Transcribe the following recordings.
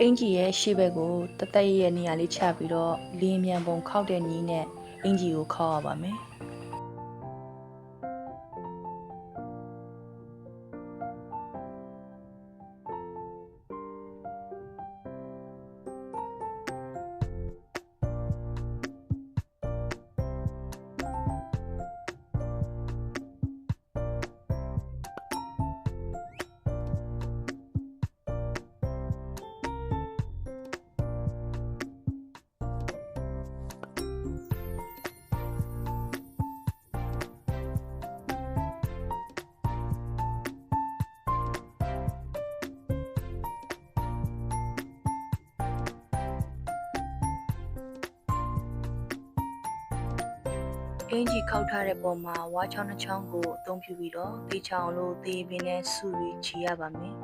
အင်ကြီးရဲ့ရှေ့ဘက်ကိုတသက်ရဲ့နေရာလေးချပြီးတော့လင်းမြန်ပုံခောက်တဲ့နီးနဲ့အင်ကြီးကိုခောက်ရပါမယ် အင်ကြီးခောက်ထားတဲ့ပုံမှာဝါချောင်းနှချောင်းကိုအသုံးပြုပြီးတော့တေချောင်းလို့သေးပင်နဲ့ဆူပြီးချီရပါမယ်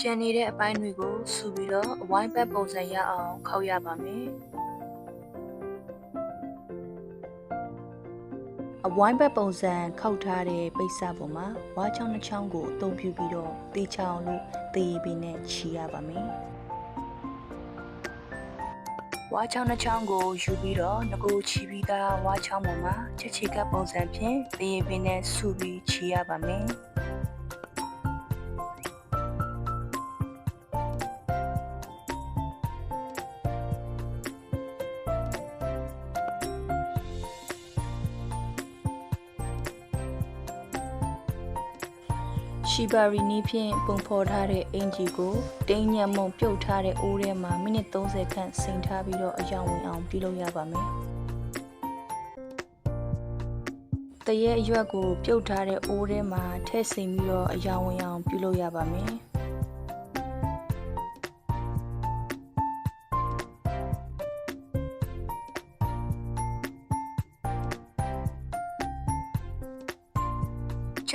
ကျန်နေတဲ့အပိုင်းတွေကိုဆူပြီးတော့အဝိုင်းဘက်ပုံစံရအောင်ခောက်ရပါမယ် အဝိုင်းဘက်ပုံစံခောက်ထားတဲ့ပိတ်စပုံမှာဝါချောင်းနှချောင်းကိုအသုံးပြုပြီးတော့တေချောင်းလို့သေးပင်နဲ့ချီရပါမယ်ဝါချောင်းနှချောင်းကိုယူပြီးတော့ငကိုချီပြီးသားဝါချောင်းပေါ်မှာချက်ချီကပ်ပုံစံဖြင့်သေးပင်နဲ့ဆူပြီးချီရပါမယ် ရှီဘာရီနီးဖြင့်ပုံဖော်ထားတဲ့အင်ဂျီကိုတင်းညံမုံပြုတ်ထားတဲ့အိုးထဲမှာမိနစ်30ခန့်စိမ်ထားပြီးတော့အယောင်ဝင်အောင်ပြုလုပ်ရပါမယ်။တရဲအရွက်ကိုပြုတ်ထားတဲ့အိုးထဲမှာထည့်စိမ်ပြီးတော့အယောင်ဝင်အောင်ပြုလုပ်ရပါမယ်။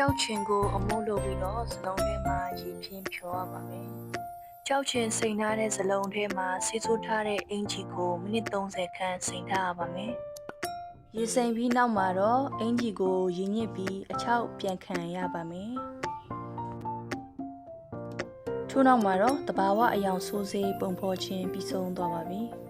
ကြောက်ချင်ကိုအမိုးလုပ်ပြီးတော့စလုံးထဲမှာရေဖြင်းဖြောရပါမယ်။ကြောက်ချင်စိန်ထားတဲ့စလုံးထဲမှာဆေးဆိုးထားတဲ့အင်ဂျီကိုမိနစ်30ခန့်စိန်ထားရပါမယ်။ရေစိန်ပြီးနောက်မှာတော့အင်ဂျီကိုရေညစ်ပြီးအချောက်ပြန်ခံရပါမယ်။ထို့နောက်မှာတော့တဘာဝအယောင်ဆိုးစေးပုံဖော်ခြင်းပြီးဆုံးသွားပါပြီ။